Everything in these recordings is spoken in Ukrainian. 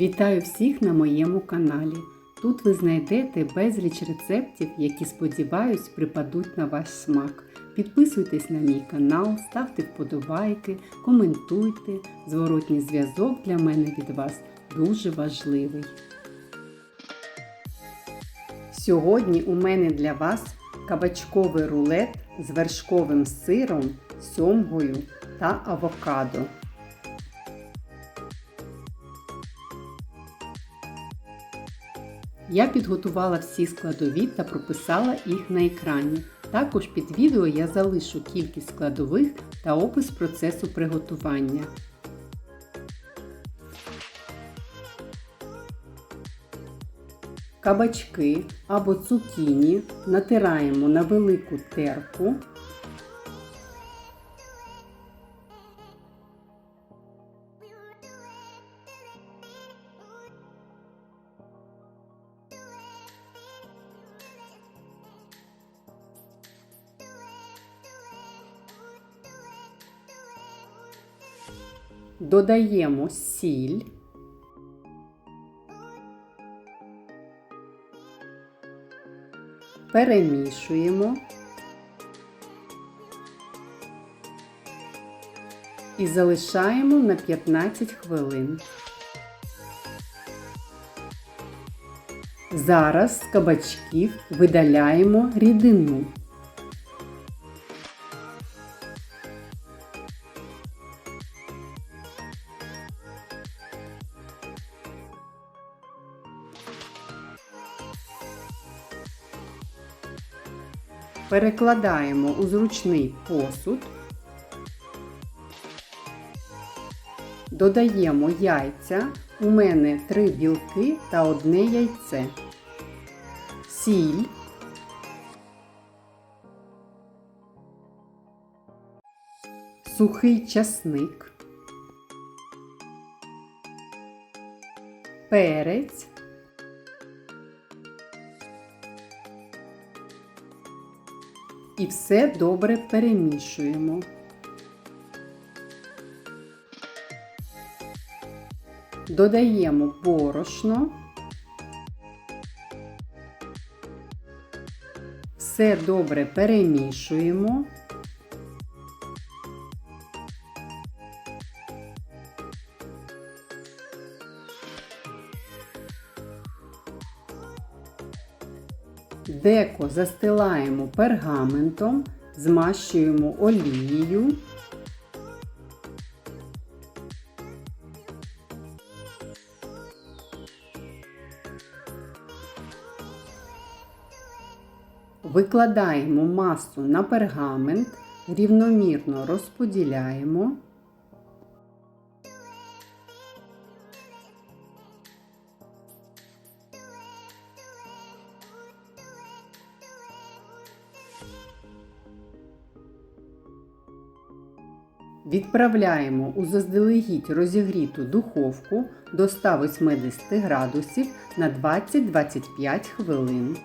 Вітаю всіх на моєму каналі. Тут ви знайдете безліч рецептів, які, сподіваюсь, припадуть на ваш смак. Підписуйтесь на мій канал, ставте вподобайки, коментуйте. Зворотній зв'язок для мене від вас дуже важливий. Сьогодні у мене для вас кабачковий рулет з вершковим сиром, сьомгою та авокадо. Я підготувала всі складові та прописала їх на екрані. Також під відео я залишу кількість складових та опис процесу приготування. Кабачки або цукіні натираємо на велику терку. Додаємо сіль. Перемішуємо і залишаємо на 15 хвилин. Зараз з кабачків видаляємо рідину. Перекладаємо у зручний посуд, додаємо яйця. У мене 3 білки та одне яйце, сіль, сухий часник, перець. І все добре перемішуємо. Додаємо борошно. Все добре перемішуємо. Деко застилаємо пергаментом, змащуємо олією. Викладаємо масу на пергамент, рівномірно розподіляємо. Відправляємо у заздалегідь розігріту духовку до 180 градусів на 20-25 хвилин.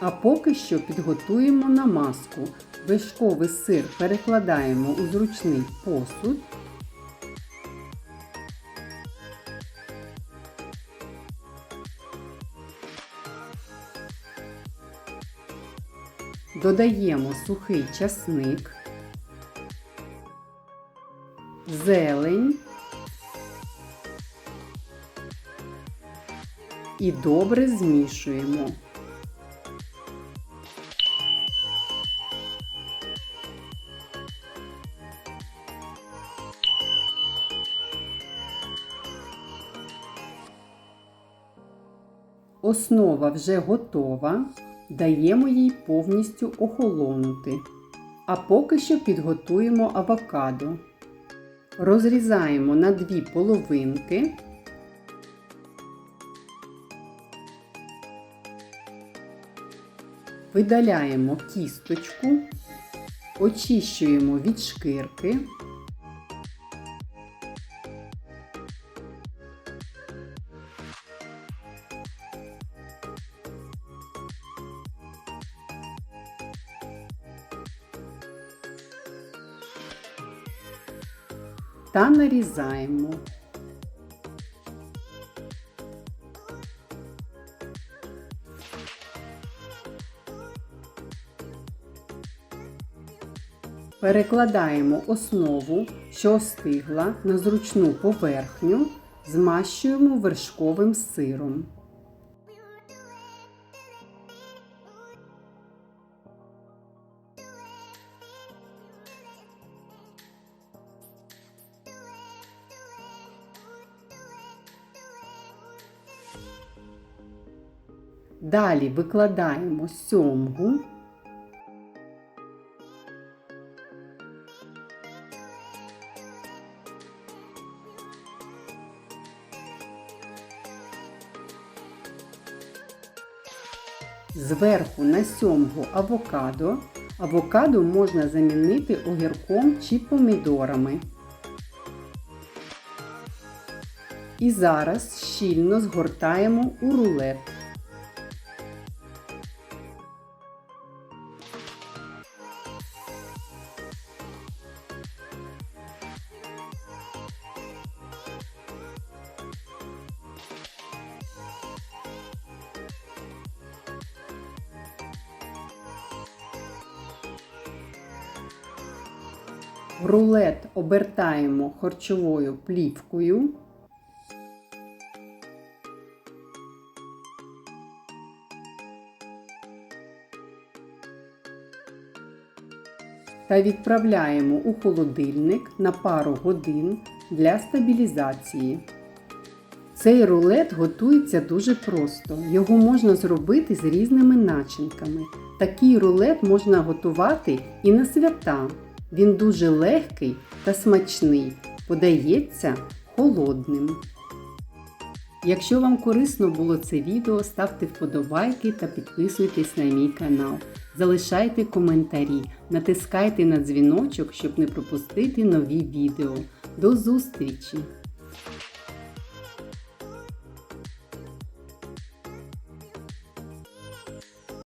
А поки що підготуємо намазку. Вишковий сир перекладаємо у зручний посуд. Додаємо сухий часник, зелень і добре змішуємо. Основа вже готова, даємо їй повністю охолонути. А поки що підготуємо авокадо. Розрізаємо на дві половинки. Видаляємо кісточку, очищуємо від шкирки. та нарізаємо. Перекладаємо основу, що остигла, на зручну поверхню, змащуємо вершковим сиром. Далі викладаємо сьомгу. Зверху на сьомгу авокадо. Авокадо можна замінити огірком чи помідорами. І зараз щільно згортаємо у рулет. Рулет обертаємо харчовою плівкою. Та відправляємо у холодильник на пару годин для стабілізації. Цей рулет готується дуже просто. Його можна зробити з різними начинками. Такий рулет можна готувати і на свята. Він дуже легкий та смачний, подається холодним. Якщо вам корисно було це відео, ставте вподобайки та підписуйтесь на мій канал. Залишайте коментарі, натискайте на дзвіночок, щоб не пропустити нові відео. До зустрічі!